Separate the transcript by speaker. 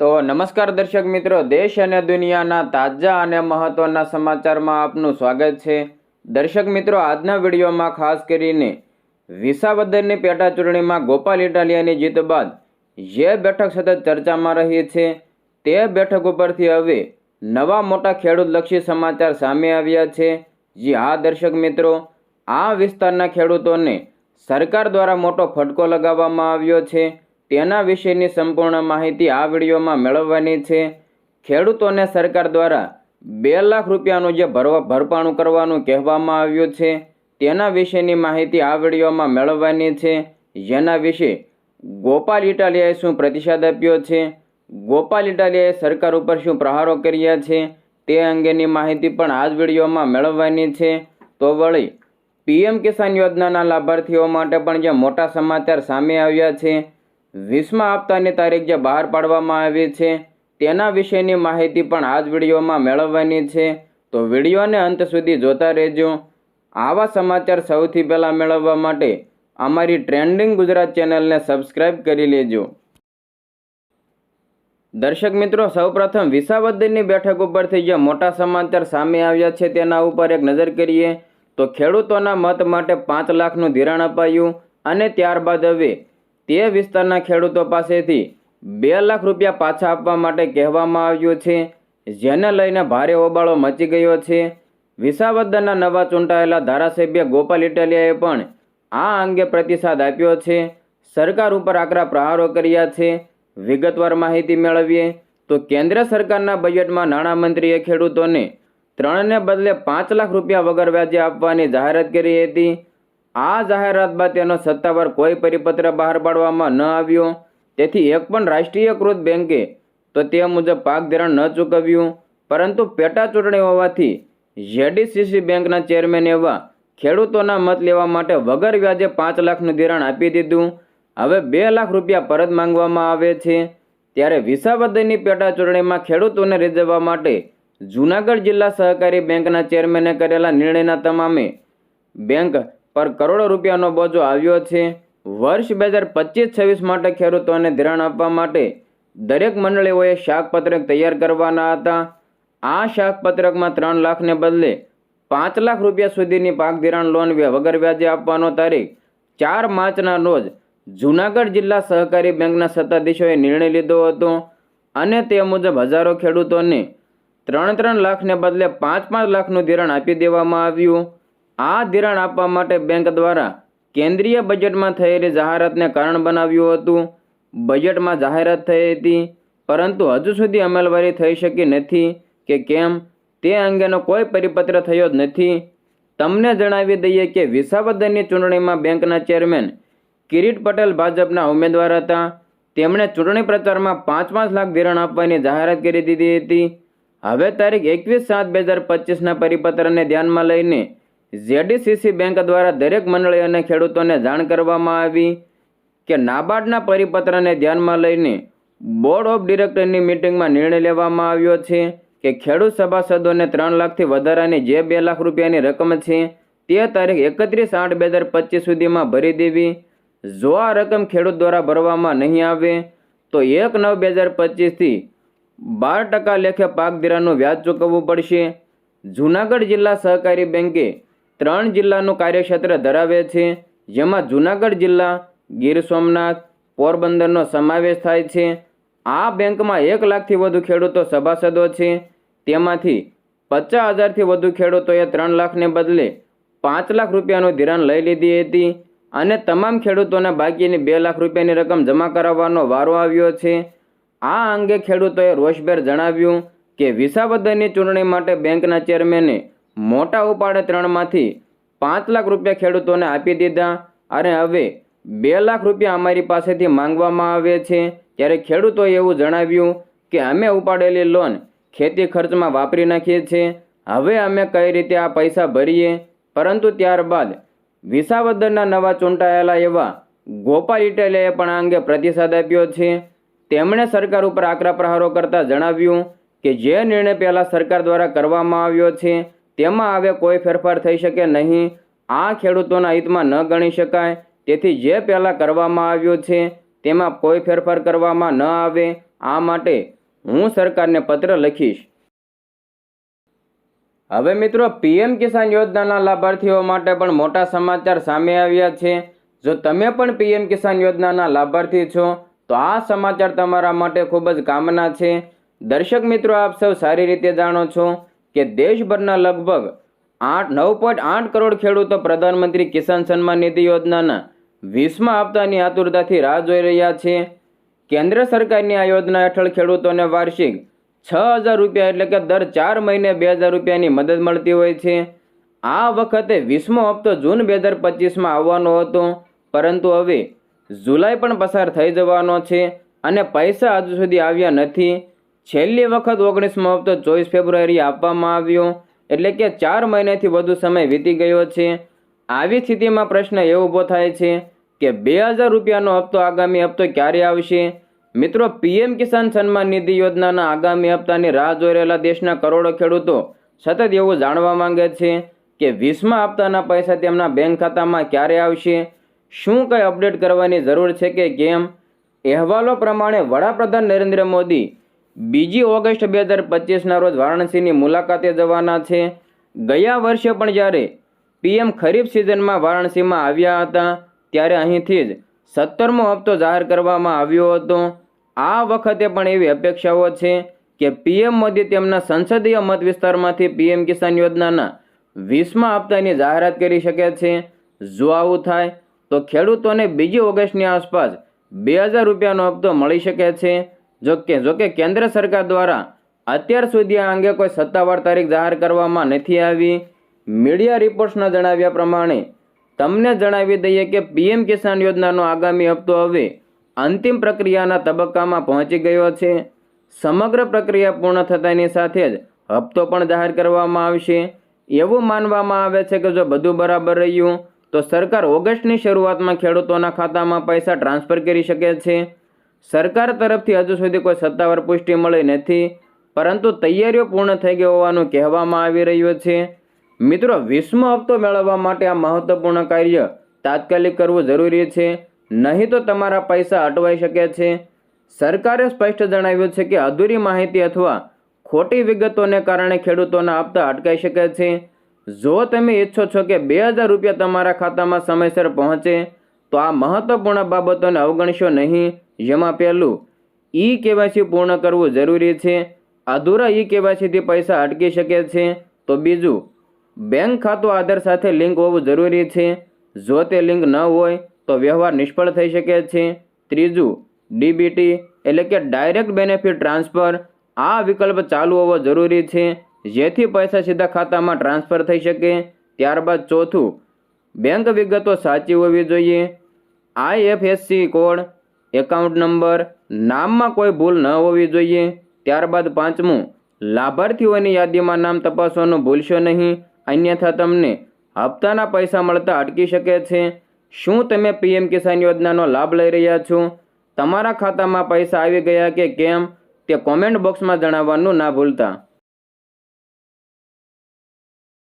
Speaker 1: તો નમસ્કાર દર્શક મિત્રો, દેશ અને દુનિયાના તાજા અને મહત્વના સમાચારમાં આપનું સ્વાગત છે. દર્શક મિત્રો, આજના વિડીયોમાં ખાસ કરીને વિસાવદરની પેટા ચૂંટણીમાં ગોપાલ ઇટાલિયાની જીત બાદ જે બેઠક સતત ચર્ચામાં રહી છે, તે બેઠક ઉપરથી હવે નવા મોટા ખેડૂતલક્ષી સમાચાર સામે આવ્યા છે. જી હા, દર્શક મિત્રો, આ વિસ્તારના ખેડૂતોને સરકાર દ્વારા મોટો ફટકો લગાવવામાં આવ્યો છે. તેના વિશેની સંપૂર્ણ માહિતી આ વિડીયોમાં મેળવવાની છે. ખેડૂતોને સરકાર દ્વારા બે લાખ રૂપિયાનું જે ભરવા, ભરપાણું કરવાનું કહેવામાં આવ્યું છે, તેના વિશેની માહિતી આ વિડીયોમાં મેળવવાની છે. જેના વિશે ગોપાલ ઇટાલિયાએ શું પ્રતિસાદ આપ્યો છે? ગોપાલ ઇટાલિયાએ સરકાર ઉપર શું પ્રહારો કર્યા છે? તે અંગેની માહિતી પણ આ જ વિડીયોમાં મેળવવાની છે. તો વળી, પીએમ કિસાન યોજનાના લાભાર્થીઓ માટે પણ જે મોટા સમાચાર સામે આવ્યા છે વીસમા હપ્તાની તારીખ જે બહાર પાડવામાં આવી છે, તેના વિશેની માહિતી પણ આ જ વિડીયોમાં મેળવવાની છે. તો વિડીયોને અંત સુધી જોતા રહેજો. આવા સમાચાર સૌથી પહેલાં મેળવવા માટે અમારી ટ્રેન્ડિંગ ગુજરાત ચેનલને સબસ્ક્રાઇબ કરી લેજો. દર્શક મિત્રો, સૌપ્રથમ વિસાવદરની બેઠક ઉપરથી જે મોટા સમાચાર સામે આવ્યા છે, તેના ઉપર એક નજર કરીએ. તો ખેડૂતોના મત માટે પાંચ લાખનું ધિરાણ અપાયું અને ત્યારબાદ હવે તે વિસ્તારના ખેડૂતો પાસેથી બે લાખ રૂપિયા પાછા આપવા માટે કહેવામાં આવ્યું છે, જેને લઈને ભારે હોબાળો મચી ગયો છે. વિસાવદરના નવા ચૂંટાયેલા ધારાસભ્ય ગોપાલ ઇટાલિયાએ પણ આ અંગે પ્રતિસાદ આપ્યો છે. સરકાર ઉપર આકરા પ્રહારો કર્યા છે. વિગતવાર માહિતી મેળવીએ તો કેન્દ્ર સરકારના બજેટમાં નાણામંત્રીએ ખેડૂતોને ત્રણને બદલે પાંચ લાખ રૂપિયા વગર વ્યાજે આપવાની જાહેરાત કરી હતી. આ જાહેરાત બાદ તેનો સત્તાવાર કોઈ પરિપત્ર બહાર પાડવામાં ન આવ્યો. તેથી એક પણ રાષ્ટ્રીયકૃત બેંકે તો તે મુજબ પાક ધિરાણ ન ચૂકવ્યું. પરંતુ પેટા ચૂંટણી હોવાથી જેડીસીસી બેંકના ચેરમેન એવા ખેડૂતોના મત લેવા માટે વગર વ્યાજે પાંચ લાખનું ધિરાણ આપી દીધું. હવે બે લાખ રૂપિયા પરત માંગવામાં આવે છે. ત્યારે વિસાવદરની પેટા ચૂંટણીમાં ખેડૂતોને રીઝવવા માટે જૂનાગઢ જિલ્લા સહકારી બેંકના ચેરમેને કરેલા નિર્ણયના તમામે બેંક પર કરોડો રૂપિયાનો બોજો આવ્યો છે. વર્ષ બે હજાર પચીસ છવ્વીસ માટે ખેડૂતોને ધિરાણ આપવા માટે દરેક મંડળીઓએ શાકપત્રક તૈયાર કરવાના હતા. આ શાકપત્રકમાં ત્રણ લાખને બદલે પાંચ લાખ રૂપિયા સુધીની પાક ધિરાણ લોન વગર વ્યાજે આપવાનો તારીખ ચાર માર્ચના રોજ જૂનાગઢ જિલ્લા સહકારી બેંકના સત્તાધીશોએ નિર્ણય લીધો હતો અને તે મુજબ હજારો ખેડૂતોને ત્રણ ત્રણ લાખને બદલે પાંચ પાંચ લાખનું ધિરાણ આપી દેવામાં આવ્યું. આ ધિરાણ આપવા માટે બેંક દ્વારા કેન્દ્રીય બજેટમાં થયેલી જાહેરાતને કારણ બનાવ્યું હતું. બજેટમાં જાહેરાત થઈ હતી, પરંતુ હજુ સુધી અમલવારી થઈ શકી નથી કે કેમ તે અંગેનો કોઈ પરિપત્ર થયો જ નથી. તમને જણાવી દઈએ કે વિસાવદરની ચૂંટણીમાં બેંકના ચેરમેન કિરીટ પટેલ ભાજપના ઉમેદવાર હતા. તેમણે ચૂંટણી પ્રચારમાં પાંચ પાંચ લાખ ધિરાણ આપવાની જાહેરાત કરી દીધી હતી. હવે તારીખ એકવીસ સાત બે હજાર પચીસના પરિપત્રને ધ્યાનમાં લઈને જેડીસીસી બેંક દ્વારા દરેક મંડળી અને ખેડૂતોને જાણ કરવામાં આવી કે નાબાર્ડના પરિપત્રને ધ્યાનમાં લઈને બોર્ડ ઓફ ડિરેક્ટરની મિટિંગમાં નિર્ણય લેવામાં આવ્યો છે કે ખેડૂત સભાસદોને ત્રણ લાખથી વધારાની જે બે લાખ રૂપિયાની રકમ છે તે તારીખ એકત્રીસ આઠ બે હજાર પચીસ સુધીમાં ભરી દેવી. જો આ રકમ ખેડૂત દ્વારા ભરવામાં નહીં આવે, તો એક નવ બે હજાર પચીસથી બાર ટકા લેખે પાક ધિરાણનું વ્યાજ ચૂકવવું પડશે. જૂનાગઢ જિલ્લા સહકારી બેંકે ત્રણ જિલ્લાનું કાર્યક્ષેત્ર ધરાવે છે, જેમાં જૂનાગઢ જિલ્લા, ગીર સોમનાથ, પોરબંદરનો સમાવેશ થાય છે. આ બેંકમાં એક લાખથી વધુ ખેડૂતો સભાસદો છે. તેમાંથી પચાસ હજારથી વધુ ખેડૂતોએ ત્રણ લાખને બદલે પાંચ લાખ રૂપિયાનું ધિરાણ લઈ લીધી હતી અને તમામ ખેડૂતોને બાકીની બે લાખ રૂપિયાની રકમ જમા કરાવવાનો વારો આવ્યો છે. આ અંગે ખેડૂતોએ રોષભેર જણાવ્યું કે વિસાવદરની ચૂંટણી માટે બેંકના ચેરમેને મોટા ઉપાડે ત્રણમાંથી પાંચ લાખ રૂપિયા ખેડૂતોને આપી દીધા અને હવે બે લાખ રૂપિયા અમારી પાસેથી માંગવામાં આવે છે. ત્યારે ખેડૂતોએ એવું જણાવ્યું કે અમે ઉપાડેલી લોન ખેતી ખર્ચમાં વાપરી નાખીએ છીએ. હવે અમે કઈ રીતે આ પૈસા ભરીએ? પરંતુ ત્યારબાદ વિસાવદરના નવા ચૂંટાયેલા એવા ગોપાલ ઇટાલિયાએ પણ આ અંગે પ્રતિસાદ આપ્યો છે. તેમણે સરકાર ઉપર આકરા પ્રહારો કરતા જણાવ્યું કે જે નિર્ણય પહેલાં સરકાર દ્વારા કરવામાં આવ્યો છે તેમાં હવે કોઈ ફેરફાર થઈ શકે નહીં. આ ખેડૂતોના હિતમાં ન ગણી શકાય. તેથી જે પહેલાં કરવામાં આવ્યું છે, તેમાં કોઈ ફેરફાર કરવામાં ન આવે. આ માટે હું સરકારને પત્ર લખીશ. હવે મિત્રો, પીએમ કિસાન યોજનાના લાભાર્થીઓ માટે પણ મોટા સમાચાર સામે આવ્યા છે. જો તમે પણ પીએમ કિસાન યોજનાના લાભાર્થી છો, તો આ સમાચાર તમારા માટે ખૂબ જ કામના છે. દર્શક મિત્રો, આપ સૌ સારી રીતે જાણો છો. કે દેશભરના લગભગ આઠ, નવ પોઈન્ટ આઠ કરોડ ખેડૂતો પ્રધાનમંત્રી કિસાન સન્માન નિધિ યોજનાના વીસમાં હપ્તાની આતુરતાથી રાહ જોઈ રહ્યા છે. કેન્દ્ર સરકારની આ યોજના હેઠળ ખેડૂતોને વાર્ષિક છ હજાર રૂપિયા એટલે કે દર ચાર મહિને બે હજાર રૂપિયાની મદદ મળતી હોય છે. આ વખતે વીસમો હપ્તો જૂન બે હજાર પચીસમાં આવવાનો હતો, પરંતુ હવે જુલાઈ પણ પસાર થઈ જવાનો છે અને પૈસા હજુ સુધી આવ્યા નથી. છેલ્લી વખત ઓગણીસમો હપ્તો ચોવીસ ફેબ્રુઆરી આપવામાં આવ્યો, એટલે કે ચાર મહિનાથી વધુ સમય વીતી ગયો છે. આવી સ્થિતિમાં પ્રશ્ન એવો ઊભો થાય છે કે બે હજાર રૂપિયાનો હપ્તો આગામી હપ્તો ક્યારે આવશે? મિત્રો, પીએમ કિસાન સન્માન નિધિ યોજનાના આગામી હપ્તાની રાહ જોઈ રહેલા દેશના કરોડો ખેડૂતો સતત એવું જાણવા માંગે છે કે વીસમા હપ્તાના પૈસા તેમના બેંક ખાતામાં ક્યારે આવશે? શું કંઈ અપડેટ કરવાની જરૂર છે કે કેમ? અહેવાલો પ્રમાણે વડાપ્રધાન નરેન્દ્ર મોદી બીજી ઓગસ્ટ બે હજાર પચીસના રોજ વારાણસીની મુલાકાતે જવાના છે. ગયા વર્ષે પણ જ્યારે પીએમ ખરીફ સિઝનમાં વારાણસીમાં આવ્યા હતા, ત્યારે અહીંથી જ સત્તરમો હપ્તો જાહેર કરવામાં આવ્યો હતો. આ વખતે પણ એવી અપેક્ષાઓ છે કે પીએમ મોદી તેમના સંસદીય મત વિસ્તારમાંથી પીએમ કિસાન યોજનાના વીસમા હપ્તાની જાહેરાત કરી શકે છે. જો આવું થાય, તો ખેડૂતોને બીજી ઓગસ્ટની આસપાસ બે હજાર રૂપિયાનો હપ્તો મળી શકે છે. જોકે જોકે કેન્દ્ર સરકાર દ્વારા અત્યાર સુધી આ અંગે કોઈ સત્તાવાર તારીખ જાહેર કરવામાં નથી આવી. મીડિયા રિપોર્ટ્સના જણાવ્યા પ્રમાણે, તમને જણાવી દઈએ કે પીએમ કિસાન યોજનાનો આગામી હપ્તો હવે અંતિમ પ્રક્રિયાના તબક્કામાં પહોંચી ગયો છે. સમગ્ર પ્રક્રિયા પૂર્ણ થતાની સાથે જ હપ્તો પણ જાહેર કરવામાં આવશે. એવું માનવામાં આવે છે કે જો બધું બરાબર રહ્યું, તો સરકાર ઓગસ્ટની શરૂઆતમાં ખેડૂતોના ખાતામાં પૈસા ટ્રાન્સફર કરી શકે છે. સરકાર તરફથી હજુ સુધી કોઈ સત્તાવાર પુષ્ટિ મળી નથી, પરંતુ તૈયારીઓ પૂર્ણ થઈ ગઈ હોવાનું કહેવામાં આવી રહ્યું છે. મિત્રો વીસમો હપ્તો મેળવવા માટે આ મહત્વપૂર્ણ કાર્ય તાત્કાલિક કરવું જરૂરી છે. નહીં તો તમારા પૈસા અટવાઈ શકે છે. સરકારે સ્પષ્ટ જણાવ્યું છે કે અધૂરી માહિતી અથવા ખોટી વિગતોને કારણે ખેડૂતોના હપ્તા અટકાઈ શકે છે. જો તમે ઈચ્છો છો કે બે હજાર રૂપિયા તમારા ખાતામાં સમયસર પહોંચે તો આ મહત્વપૂર્ણ બાબતોને અવગણશો નહીં. જેમાં પહેલું ઈ કેવાયસી પૂર્ણ કરવું જરૂરી છે. અધૂરા ઈ કેવાયસીથી પૈસા અટકી શકે છે. તો બીજું, બેંક ખાતું આધાર સાથે લિંક હોવું જરૂરી છે. જો તે લિંક ન હોય, તો વ્યવહાર નિષ્ફળ થઈ શકે છે. ત્રીજું, ડીબીટી એટલે કે ડાયરેક્ટ બેનિફિટ ટ્રાન્સફર, આ વિકલ્પ ચાલુ હોવો જરૂરી છે. જેથી પૈસા સીધા ખાતામાં ટ્રાન્સફર થઈ શકે. ત્યારબાદ ચોથું બેંક વિગતો સાચી હોવી જોઈએ. આઈએફએસસી કોડ, એકાઉન્ટ નંબર, નામમાં કોઈ ભૂલ ન હોવી જોઈએ. ત્યારબાદ પાંચમું, લાભાર્થીઓની યાદીમાં નામ તપાસવાનું ભૂલશો નહીં. અન્યથા તમને હપ્તાના પૈસા મળતા અટકી શકે છે. શું તમે પીએમ કિસાન યોજનાનો લાભ લઈ રહ્યા છો? તમારા ખાતામાં પૈસા આવી ગયા કે કેમ? તે કોમેન્ટ બોક્સમાં જણાવવાનું ના ભૂલતા.